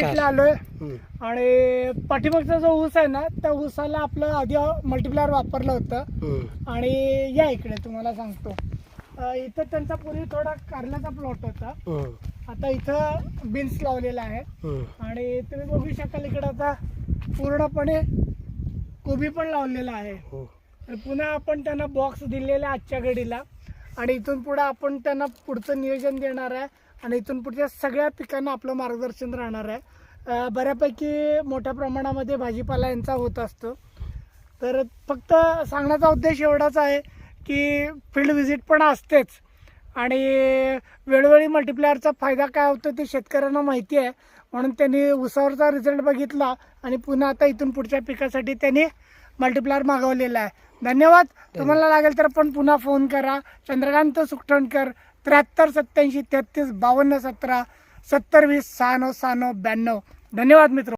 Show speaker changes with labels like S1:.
S1: Field आलोय. आणि पाठीमागचा जो ऊस आहे ना त्या ऊसाला आपलं आधी मल्टीप्लायर वापरलं होतं. आणि या इकडे तुम्हाला सांगतो अं, इथं त्यांचा पूर्वी थोडा कारल्याचा प्लॉट होता. आता इथं बीन्स लावलेला आहे. आणि तुम्ही बघू शकाल इकडे आता पूर्णपणे कोबी पण लावलेला आहे
S2: हो.
S1: तर पुन्हा आपण त्यांना बॉक्स दिलेला आजच्या घडीला आणि इथून पुढे आपण त्यांना पुढचं नियोजन देणार आहे. आणि इथून पुढच्या सगळ्या पिकांना आपलं मार्गदर्शन राहणार आहे. बऱ्यापैकी मोठ्या प्रमाणामध्ये भाजीपाला यांचा होत असतो. तर फक्त सांगण्याचा उद्देश एवढाच आहे की फील्ड व्हिजिट पण असतेच. आणि वेळोवेळी मल्टिप्लेअरचा फायदा काय होतो ते शेतकऱ्यांना माहिती आहे. म्हणून त्यांनी उसावरचा रिझल्ट बघितला आणि पुन्हा आता इथून पुढच्या पिकासाठी त्यांनी मल्टिप्लेअर मागवलेला आहे. धन्यवाद. तुम्हाला लागेल तर पण पुन्हा फोन करा. चंद्रकांत सुखटणकर त्र्याहत्तर सत्याऐंशी तेहतीस बावन्न सतरा सत्तर वीस सहाण्णव सहाण्णव ब्याण्णव. धन्यवाद मित्र